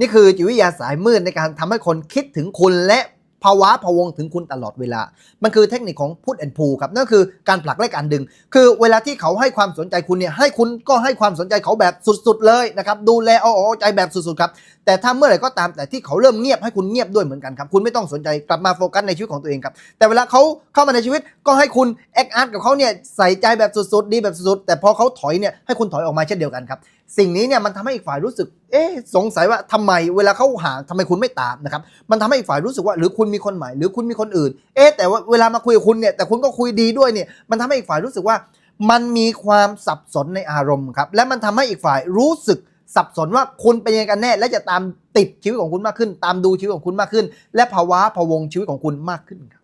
นี่คือจิตวิทยาสายมืดในการทำให้คนคิดถึงคุณและภาวะพะวงถึงคุณตลอดเวลา มันคือเทคนิคของพุทแอนพูครับ นั่นคือการผลักและการดึง คือเวลาที่เขาให้ความสนใจคุณเนี่ย ให้คุณก็ให้ความสนใจเขาแบบสุดๆเลยนะครับ ดูแลเอาอกเอาใจแบบสุดๆครับ แต่ถ้าเมื่อไหร่ก็ตามแต่ที่เขาเริ่มเงียบให้คุณเงียบด้วยเหมือนกันครับ คุณไม่ต้องสนใจกลับมาโฟกัสในชีวิตของตัวเองครับ แต่เวลาเขาเข้ามาในชีวิตก็ให้คุณแอคอาร์ตกับเขาเนี่ยใส่ใจแบบสุดๆ ดีแบบสุดๆ แต่พอเขาถอยเนี่ยให้คุณถอยออกมาเช่นเดียวกันครับสิ่งนี้เนี่ยมันทำให้อีกฝ่ายรู้สึก เอ๊สงสัยว่าทำไมเวลาเขาหางทำไมคุณไม่ตามนะครับ มันทำให้อีกฝ่ายรู้สึกว่าหรือคุณมีคนใหม่หรือคุณมีคนอื่น เอ๊แต่ว่าเวลามาคุยกับคุณเนี่ยแต่คุณก็คุยดีด้วยเนี่ยมันทำให้อีกฝ่ายรู้สึกว่า มันมีความสับสนในอารมณ์ครับและมันทำให้อีกฝ่ายรู้สึกสับสนว่าคุณเป็นยังไงกันแน่ และจะตามติดชีวิตของคุณมากขึ้น ตามดูชีวิตของคุณมากขึ้น และภาวะพวงชีวิตของคุณมากขึ้นครับ